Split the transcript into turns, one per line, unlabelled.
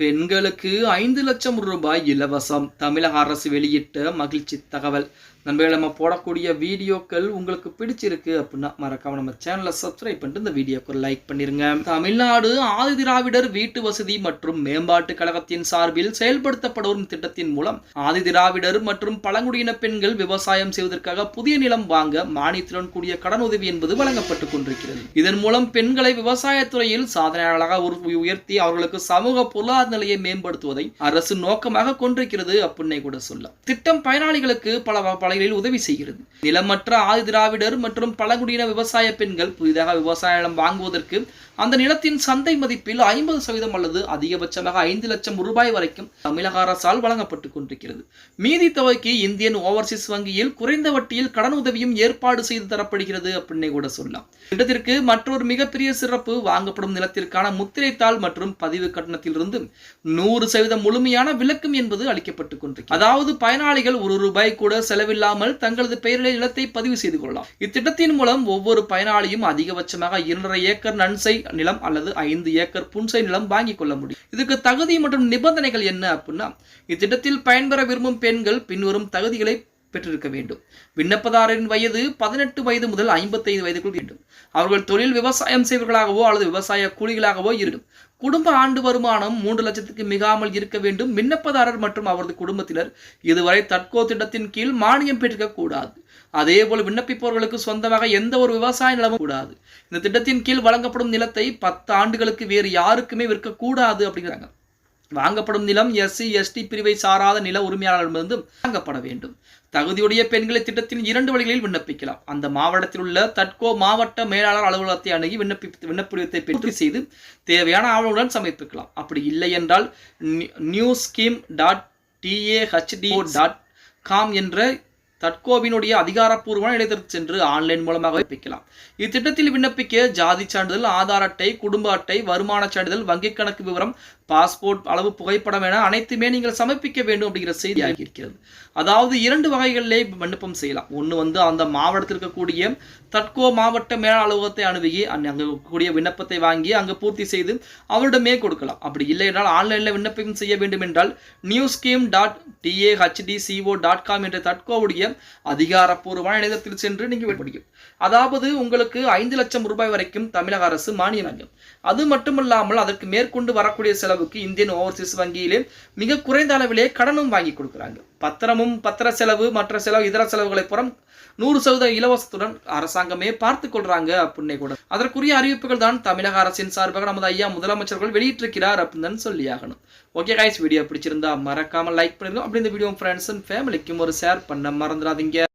பெண்களுக்கு ஐந்து லட்சம் ரூபாய் இலவசம் தமிழக அரசு வெளியிட்ட மகிழ்ச்சி தகவல். நண்பர்கள் நம்ம போடக்கூடிய வீடியோக்கள் உங்களுக்கு பிடிச்சிருக்கு அப்படின்னா மறக்காம நம்ம சேனலை சப்ஸ்கிரைப் பண்ணிட்டு இந்த வீடியோக்கு லைக் பண்ணிருங்க. தமிழ்நாடு ஆதிதிராவிடர் வீட்டு வசதி மற்றும் மேம்பாட்டு கழகத்தின் சார்பில் செயல்படுத்தப்பட வரும் திட்டத்தின் மூலம் ஆதிதிராவிடர் மற்றும் பழங்குடியின பெண்கள் விவசாயம் செய்வதற்காக புதிய நிலம் வாங்க மானியத்துடன் கூடிய கடன் உதவி என்பது வழங்கப்பட்டுக் கொண்டிருக்கிறது. இதன் மூலம் பெண்களை விவசாயத்துறையில் சாதனையாளராக உயர்த்தி அவர்களுக்கு சமூக பொருளாதார நிலையை மேம்படுத்துவதை அரசு நோக்கமாக கொண்டிருக்கிறது அப்படின்னே கூட சொல்லலாம். திட்டம் பயனாளிகளுக்கு பல வ- பலகளில் உதவி செய்கிறது. நிலமற்ற ஆதி திராவிடர் மற்றும் பழங்குடியின விவசாய பெண்கள் புதிதாக விவசாய நிலம் வாங்குவதற்கு அந்த நிலத்தின் சந்தை மதிப்பில் ஐம்பது சதவீதம் அல்லது அதிகபட்சமாக ஐந்து லட்சம் ரூபாய் வரைக்கும் தமிழக அரசால் வழங்கப்பட்டுக் கொண்டிருக்கிறது. மீதி தொகைக்கு இந்தியன் ஓவர்சீஸ் வங்கியில் குறைந்த வட்டியில் கடன் உதவியும் ஏற்பாடு செய்து தரப்படுகிறது அப்படின்னே கூட சொல்லலாம். இடத்திற்கு மற்றொரு மிகப்பெரிய சிறப்பு வாங்கப்படும் நிலத்திற்கான முத்திரைத்தாள் மற்றும் பதிவு கட்டணத்திலிருந்து நூறு சதவீதம் முழுமையான விலக்கும் என்பது அளிக்கப்பட்டுக் கொண்டிருக்கிறது. அதாவது பயனாளிகள் ஒரு ரூபாய் கூட செலவில்லாமல் தங்களது பெயரில் நிலத்தை பதிவு செய்து கொள்ளலாம். இத்திட்டத்தின் மூலம் ஒவ்வொரு பயனாளியும் அதிகபட்சமாக இரண்டரை ஏக்கர் நன்சை நிலம் அல்லது ஐந்து ஏக்கர் புன்சை நிலம் வாங்கிக் கொள்ள முடியும். இதுக்கு தகுதி மற்றும் நிபந்தனைகள் என்ன அப்படின்னா இத்திட்டத்தில் பயன்பெற விரும்பும் பெண்கள் பின்வரும் தகுதிகளை பெற்றிருக்க வேண்டும். விண்ணப்பதாரரின் வயது பதினெட்டு வயது முதல் ஐம்பத்தைந்து வயதுக்குள் வேண்டும். அவர்கள் தொழில் விவசாயம் செய்வர்களாகவோ அல்லது விவசாய கூலிகளாகவோ இருக்கும் குடும்ப ஆண்டு வருமானம் மூன்று லட்சத்துக்கு மிகாமல் இருக்க வேண்டும். விண்ணப்பதாரர் மற்றும் அவரது குடும்பத்தினர் இதுவரை தட்கோ திட்டத்தின் கீழ் மானியம் பெற்றிருக்க அதே அதேபோல் விண்ணப்பிப்பவர்களுக்கு சொந்தமாக எந்த ஒரு விவசாய நிலமும் கூடாது. இந்த திட்டத்தின் கீழ் வழங்கப்படும் நிலத்தை பத்து ஆண்டுகளுக்கு வேறு யாருக்குமே விற்கக்கூடாது அப்படிங்கிறாங்க. வாங்கப்படும் நிலம் எஸ்சி எஸ்டி பிரிவை சாராத நில உரிமையாளரிடமிருந்து வாங்கப்பட வேண்டும். தகுதியுடைய பெண்களை திட்டத்தின் இரண்டு வழிகளில் விண்ணப்பிக்கலாம். அந்த மாவட்டத்தில் உள்ள தட்கோ மாவட்ட மேலாளர் அலுவலகத்தை அணுகி விண்ணப்பி விண்ணப்பத்தை பெற்று செய்து தேவையான ஆவணங்களுடன் சமர்ப்பிக்கலாம். அப்படி இல்லை என்றால் new scheme dot TAHD dot com என்ற தட்கோவினுடைய அதிகாரப்பூர்வமான இணையதற்கு சென்று ஆன்லைன் மூலமாக விண்ணப்பிக்கலாம் இத்திட்டத்தில் விண்ணப்பிக்க ஜாதி சான்றிதழ் ஆதார் அட்டை குடும்ப அட்டை வருமான சான்றிதழ் வங்கிக் கணக்கு விவரம் பாஸ்போர்ட் அளவு புகைப்படம் என அனைத்துமே நீங்கள் சமர்ப்பிக்க வேண்டும் அப்படிங்கிற செய்தி இருக்கிறது அதாவது இரண்டு வகைகளிலே விண்ணப்பம் செய்யலாம். ஒன்று வந்து அந்த மாவட்டத்தில் இருக்கக்கூடிய தட்கோ மாவட்ட மேல அலுவலகத்தை அணுகி அங்கே இருக்கக்கூடிய விண்ணப்பத்தை வாங்கி அங்கு பூர்த்தி செய்து அவரிடமே கொடுக்கலாம். அப்படி இல்லை என்றால் ஆன்லைனில் விண்ணப்பம் செய்ய வேண்டும் என்றால் new scheme dot TAHDCO dot com என்ற தட்கோவுடைய அதிகாரப்பூர்வமான இணையத்தில் சென்று நீங்கள் முடியும். அதாவது உங்களுக்கு ஐந்து லட்சம் ரூபாய் வரைக்கும் தமிழக அரசு மானியம் அது மட்டுமல்லாமல் அதற்கு மேற்கொண்டு வரக்கூடிய செலவு அளவுக்கு இந்தியன் ஓவர்சீஸ் வங்கியிலே மிக குறைந்த அளவிலே கடனும் வாங்கி கொடுக்குறாங்க. பத்திரமும் பத்திர செலவு மற்ற செலவு இதர செலவுகளை புறம் நூறு சதவீத இலவசத்துடன் அரசாங்கமே பார்த்து கொள்றாங்க அப்படின்னே கூட. அதற்குரிய அறிவிப்புகள் தான் தமிழக அரசின் சார்பாக நமது ஐயா முதலமைச்சர்கள் வெளியிட்டிருக்கிறார் அப்படின்னு தான் சொல்லி ஆகணும் ஓகே காய்ஸ் வீடியோ பிடிச்சிருந்தா மறக்காம லைக் பண்ணிருங்க. அப்படி இந்த வீடியோ ஃப்ரெண்ட்ஸ் அண்ட் ஃபேமிலிக்கும் ஒரு ஷேர் பண்ண மறந்துடாதீங்க.